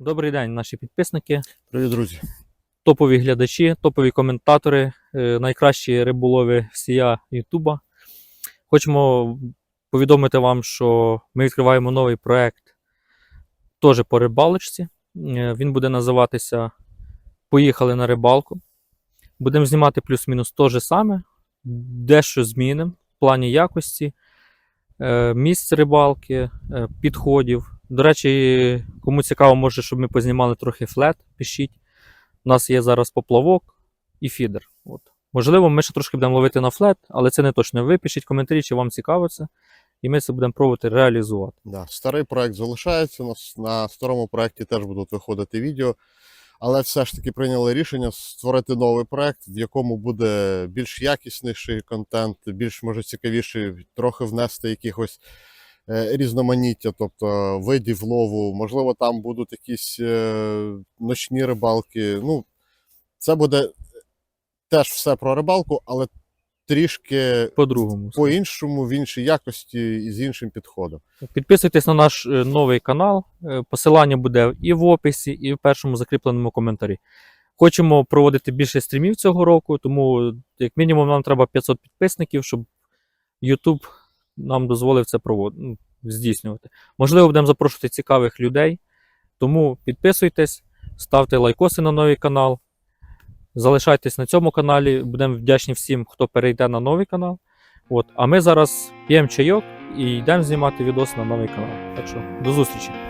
Добрий день, наші підписники, Привіт, друзі. топові глядачі, топові коментатори, е, найкращі риболови всія Ютуба. Хочемо повідомити вам, що ми відкриваємо новий проект теж по рибалочці. Е, Він буде називатися Поїхали на рибалку. Будемо знімати плюс-мінус те же саме, дещо змінимо в плані якості, е, місць рибалки, підходів. До речі, кому цікаво, може, щоб ми познімали трохи флет, пишіть. У нас є зараз поплавок і фідер. От. Можливо, ми ще трошки будемо ловити на флет, але це не точно. Ви пишіть коментарі, чи вам цікаво це, і ми це будемо пробувати реалізувати. Да, старий проект залишається. На, с- на старому проекті теж будуть виходити відео. Але все ж таки прийняли рішення створити новий проект, в якому буде більш якісніший контент, більш може цікавіший, трохи внести якихось різноманіття, тобто видів лову. Можливо, там будуть якісь е, ночні рибалки. Ну, це буде теж все про рибалку, але трішки По-другому. по-іншому, в іншій якості і з іншим підходом. Підписуйтесь на наш е, новий канал. Е, Посилання буде і в описі, і в першому закріпленому коментарі. Хочемо проводити більше стрімів цього року, тому, як мінімум, нам треба 500 підписників, щоб YouTube нам дозволив це проводити, ну, здійснювати. Можливо, будемо запрошувати цікавих людей. Тому підписуйтесь, ставте лайкоси на новий канал. Залишайтесь на цьому каналі. Будемо вдячні всім, хто перейде на новий канал. От, а ми зараз п'ємо чайок і йдемо знімати відос на новий канал. Так що до зустрічі!